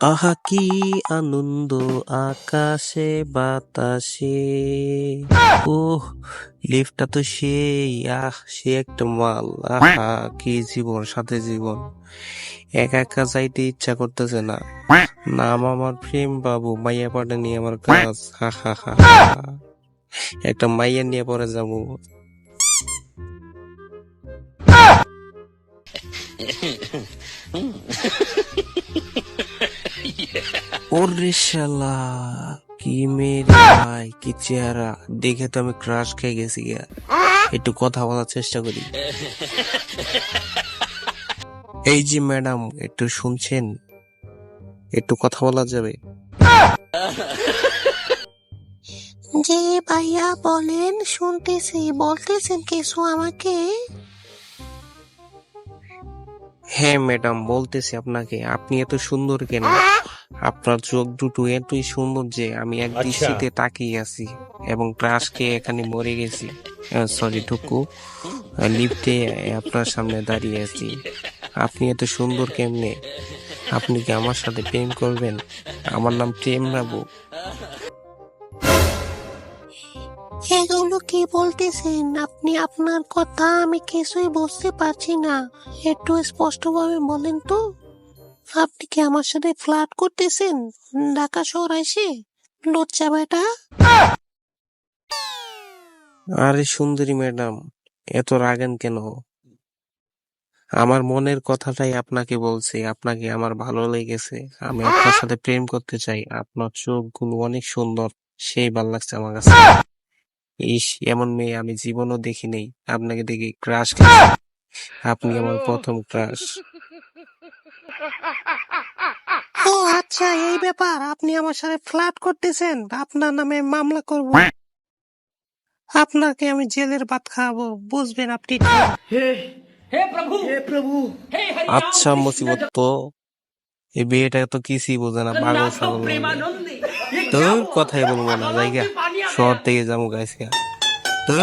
আহা, কি আনন্দ আকাশে বাতাসে। ওহ, লিফটটা তো সেই, আহ, সে একটা মাল। আহা, কি জীবন, সাথে জীবন। একা একা যাইতে ইচ্ছা করতেছে না। নাম আমার প্রেম বাবু, মাইয়া পাটা নিয়ে আমার কাজ। হা হা হা হা। একটা মাইয়া নিয়ে পরে যাব। ওরে শালা কি মেরে ভাই কি চেহারা। দেখে তো আমি ক্রাশ খেয়ে গেছি গা একটু কথা বলার চেষ্টা করি। এই যে ম্যাডাম একটু শুনছেন? একটু কথা বলা যাবে? জি ভাইয়া বলেন শুনতেছি বলতেছেন কিছু আমাকে? হ্যাঁ ম্যাডাম বলতেছি আপনাকে। আপনি এত সুন্দর কেন? আপনার চোখ দুটো এতই সুন্দর যে আমি এক দৃষ্টিতে তাকিয়ে আছি এবং ক্রাশ খেয়ে এখানে মরে গেছি। সরি টুকু। লিফটে আপনার সামনে দাঁড়িয়ে আছি। আপনি এত সুন্দর কেমনে? আপনি কি আমার সাথে প্রেম করবেন? আমার নাম প্রেম বাবু এগুলো কি বলতেছেন? আপনি আপনার কথা আমি কিছুই বুঝতে পারছি না। একটু স্পষ্টভাবে বলেন তো। আপনি কি আমার সাথে ফ্লার্ট করতেছেন? ঢাকা শহর এসে লজ্জা বেটা। আরে সুন্দরী ম্যাডাম, এত রাগেন কেন? আমার মনের কথাটাই আপনাকে বলছি, আপনাকে আমার ভালো লেগেছে। আমি আপনার সাথে প্রেম করতে চাই, আপনার চোখগুলো অনেক সুন্দর, সেই ভালো লাগছে আমার কাছে। ইস, এমন মেয়ে আমি জীবনও দেখি নেই আপনাকে দেখি ক্রাশ আপনি আমার প্রথম ক্রাশ ও আচ্ছা এই ব্যাপার। আপনি আমার সাথে ফ্লার্ট করতেছেন। আপনার নামে মামলা করব। আপনাকে আমি জেলের ভাত খাওয়াবো। বুঝবেন আপনি। আচ্ছা মুসিবত তো। এই বিয়েটা তো কিছুই বোঝে না পাগল ছাগল তোর কথাই বলব না জায়গা। শহর থেকে যাব গাইছে তোর